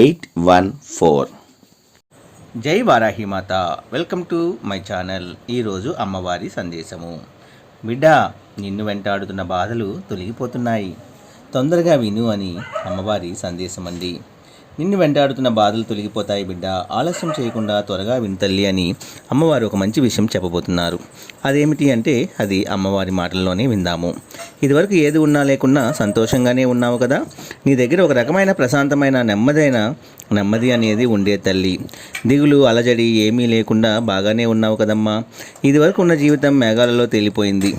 eight one four. జై Varahimata welcome to my channel. ఈరోజు అమ్మవారి సందేశము. బిడ్డ నిన్ను వెంటాడుతున్న బాధలు తొలగిపోతున్నాయి. తొందరగా విను అని అమ్మవారి సందేశం అండి నిన్ను వెంటాడుతున్న బాధలు తొలగిపోతాయి బిడ్డ. ఆలస్యం చేయకుండా త్వరగా విను తల్లి అని అమ్మవారు ఒక మంచి విషయం చెప్పబోతున్నారు. అదేమిటి అంటే అది అమ్మవారి మాటల్లోనే విందాము. ఇదివరకు ఏది ఉన్నా లేకున్నా సంతోషంగానే ఉన్నావు కదా. నీ దగ్గర ఒక రకమైన ప్రశాంతమైన నెమ్మదైన నెమ్మది అనేది ఉండే తల్లి. దిగులు అలజడి ఏమీ లేకుండా బాగానే ఉన్నావు కదమ్మా. ఇదివరకు ఉన్న జీవితం మేఘాలలో తేలిపోయింది.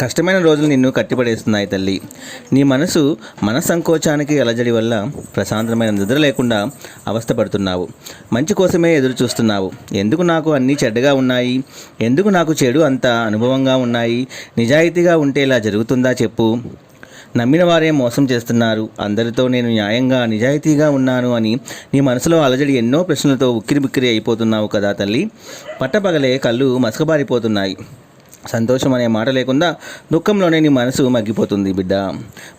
కష్టమైన రోజులు నిన్ను కట్టిపడేస్తున్నాయి తల్లి. నీ మనసు మన సంకోచానికి అలజడి వల్ల ప్రశాంతమైన నిద్ర లేకుండా అవస్థపడుతున్నావు. మంచి కోసమే ఎదురు చూస్తున్నావు ఎందుకు నాకు అన్నీ చెడ్డగా ఉన్నాయి? ఎందుకు నాకు చెడు అంత అనుభవంగా ఉన్నాయి? నిజాయితీగా ఉంటే ఇలా జరుగుతుందా చెప్పు. నమ్మిన వారే మోసం చేస్తున్నారు. అందరితో నేను న్యాయంగా నిజాయితీగా ఉన్నాను అని నీ మనసులో అలజడి ఎన్నో ప్రశ్నలతో ఉక్కిరి బిక్కిరి అయిపోతున్నావు కదా తల్లి. పట్టపగలే కళ్ళు మసకబారిపోతున్నాయి. సంతోషం అనే మాట లేకుండా దుఃఖంలోనే నీ మనసు మగ్గిపోతుంది బిడ్డ.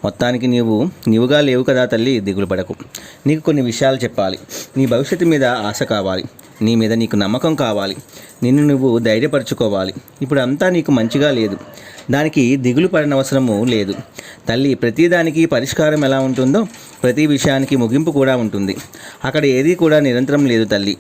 మొత్తానికి నీవు నీవుగా లేవు కదా తల్లి దిగులు పడకు. నీకు కొన్ని విషయాలు చెప్పాలి. నీ భవిష్యత్తు మీద ఆశ కావాలి. నీ మీద నీకు నమ్మకం కావాలి. నిన్ను నువ్వు ధైర్యపరచుకోవాలి. ఇప్పుడు అంతా నీకు మంచిగా లేదు. దానికి దిగులు పడనవసరము లేదు. తల్లి ప్రతిదానికి పరిష్కారం ఎలా ఉంటుందో ప్రతి విషయానికి ముగింపు కూడా ఉంటుంది. అక్కడ ఏదీ కూడా నిరంతరం లేదు తల్లి.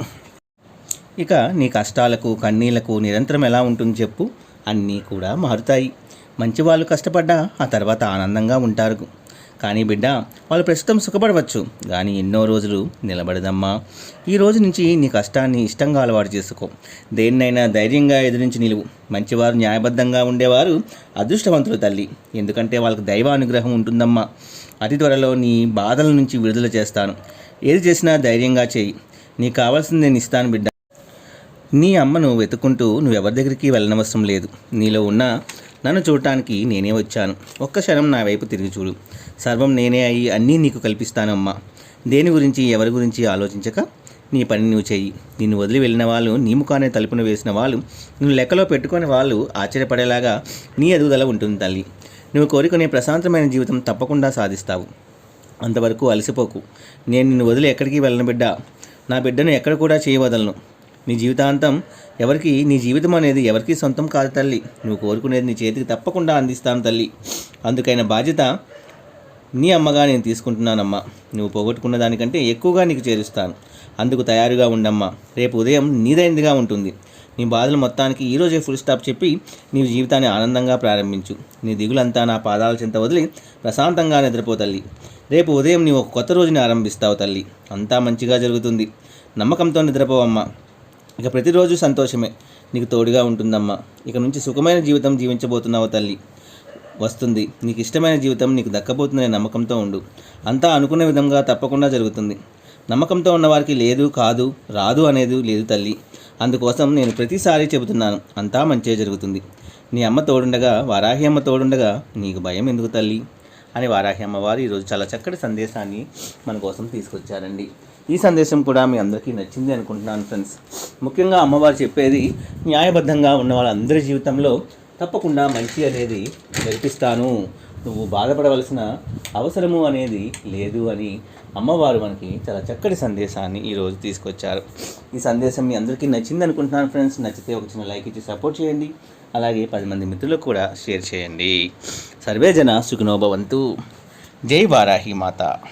ఇక నీ కష్టాలకు కన్నీళ్ళకు నిరంతరం ఎలా ఉంటుంది చెప్పు. అన్నీ కూడా మారుతాయి. మంచి వాళ్ళు కష్టపడ్డా ఆ తర్వాత ఆనందంగా ఉంటారు. కానీ బిడ్డ వాళ్ళు ప్రస్తుతం సుఖపడవచ్చు. కానీ ఎన్నో రోజులు నిలబడదమ్మా. ఈ రోజు నుంచి నీ కష్టాన్ని ఇష్టంగా అలవాటు చేసుకో. దేన్నైనా ధైర్యంగా ఎదిరించి నిలువు. మంచివారు న్యాయబద్ధంగా ఉండేవారు అదృష్టవంతులు తల్లి. ఎందుకంటే వాళ్ళకి దైవ అనుగ్రహం ఉంటుందమ్మా. అతి త్వరలో నీ బాధల నుంచి విడుదల చేస్తాను. ఏది చేసినా ధైర్యంగా చేయి. నీకు కావాల్సింది నేను ఇస్తాను బిడ్డ. నీ అమ్మను వెతుక్కుంటూ నువ్వెవరి దగ్గరికి వెళ్ళనవసరం లేదు. నీలో ఉన్న నన్ను చూడటానికి నేనే వచ్చాను. ఒక్క క్షణం నా వైపు తిరిగి చూడు. సర్వం నేనే అయ్యి అన్నీ నీకు కల్పిస్తానమ్మా. దేని గురించి ఎవరి గురించి ఆలోచించక నీ పని నువ్వు చెయ్యి. నిన్ను వదిలి వెళ్ళిన వాళ్ళు నీ ముఖానే తలుపును వేసిన వాళ్ళు నువ్వు లెక్కలో పెట్టుకునే వాళ్ళు ఆశ్చర్యపడేలాగా నీ ఎదుగుదల ఉంటుంది తల్లి. నువ్వు కోరుకునే ప్రశాంతమైన జీవితం తప్పకుండా సాధిస్తావు. అంతవరకు అలసిపోకు. నేను నిన్ను వదిలి ఎక్కడికి వెళ్ళను బిడ్డ. నా బిడ్డను ఎక్కడ కూడా చేయవదలను. నీ జీవితాంతం ఎవరికి నీ జీవితం అనేది ఎవరికి సొంతం కాదు తల్లి. నువ్వు కోరుకునేది నీ చేతికి తప్పకుండా అందిస్తాను తల్లి. అందుకైన బాధ్యత నీ అమ్మగా నేను తీసుకుంటున్నానమ్మా. నువ్వు పోగొట్టుకున్న దానికంటే ఎక్కువగా నీకు చేరుస్తాను. అందుకు తయారుగా ఉండమ్మా. రేపు ఉదయం నీదైనదిగా ఉంటుంది. నీ బాధలు మొత్తానికి ఈరోజే ఫుల్ స్టాప్ చెప్పి నీ జీవితాన్ని ఆనందంగా ప్రారంభించు. నీ దిగులంతా నా పాదాల చింత వదిలి ప్రశాంతంగా నిద్రపో తల్లి. రేపు ఉదయం నీవు ఒక కొత్త రోజుని ఆరంభిస్తావు తల్లి. అంతా మంచిగా జరుగుతుంది. నమ్మకంతో నిద్రపోవమ్మా. ఇక ప్రతిరోజు సంతోషమే. నీకు తోడుగా ఉంటుందమ్మా. ఇక నుంచి సుఖమైన జీవితం జీవించబోతున్నావు తల్లి. వస్తుంది. నీకు ఇష్టమైన జీవితం నీకు దక్కబోతుందనే నమ్మకంతో ఉండు. అంతా అనుకున్న విధంగా తప్పకుండా జరుగుతుంది. నమ్మకంతో ఉన్నవారికి లేదు కాదు రాదు అనేది లేదు తల్లి. అందుకోసం నేను ప్రతిసారి చెబుతున్నాను అంతా మంచిగా జరుగుతుంది. నీ అమ్మ తోడుండగా వారాహి అమ్మ తోడుండగా నీకు భయం ఎందుకు తల్లి? అని వారాహి అమ్మవారు ఈరోజు చాలా చక్కటి సందేశాన్ని మన కోసం తీసుకొచ్చారండి. ఈ సందేశం కూడా మీ అందరికీ నచ్చింది అనుకుంటున్నాను ఫ్రెండ్స్ ముఖ్యంగా అమ్మవారు చెప్పేది న్యాయబద్ధంగా ఉన్న వాళ్ళందరి జీవితంలో తప్పకుండా మంచి అనేది నేర్పిస్తాను నువ్వు బాధపడవలసిన అవసరము అనేది లేదు అని అమ్మవారు మనకి చాలా చక్కటి సందేశాన్ని ఈరోజు తీసుకొచ్చారు. ఈ సందేశం మీ అందరికీ నచ్చింది అనుకుంటున్నాను ఫ్రెండ్స్ నచ్చితే ఒక చిన్న లైక్ ఇచ్చి సపోర్ట్ చేయండి. అలాగే పది మంది మిత్రులకు కూడా షేర్ చేయండి. సర్వే జన సుఖనోభవంతు జై వారాహి మాత.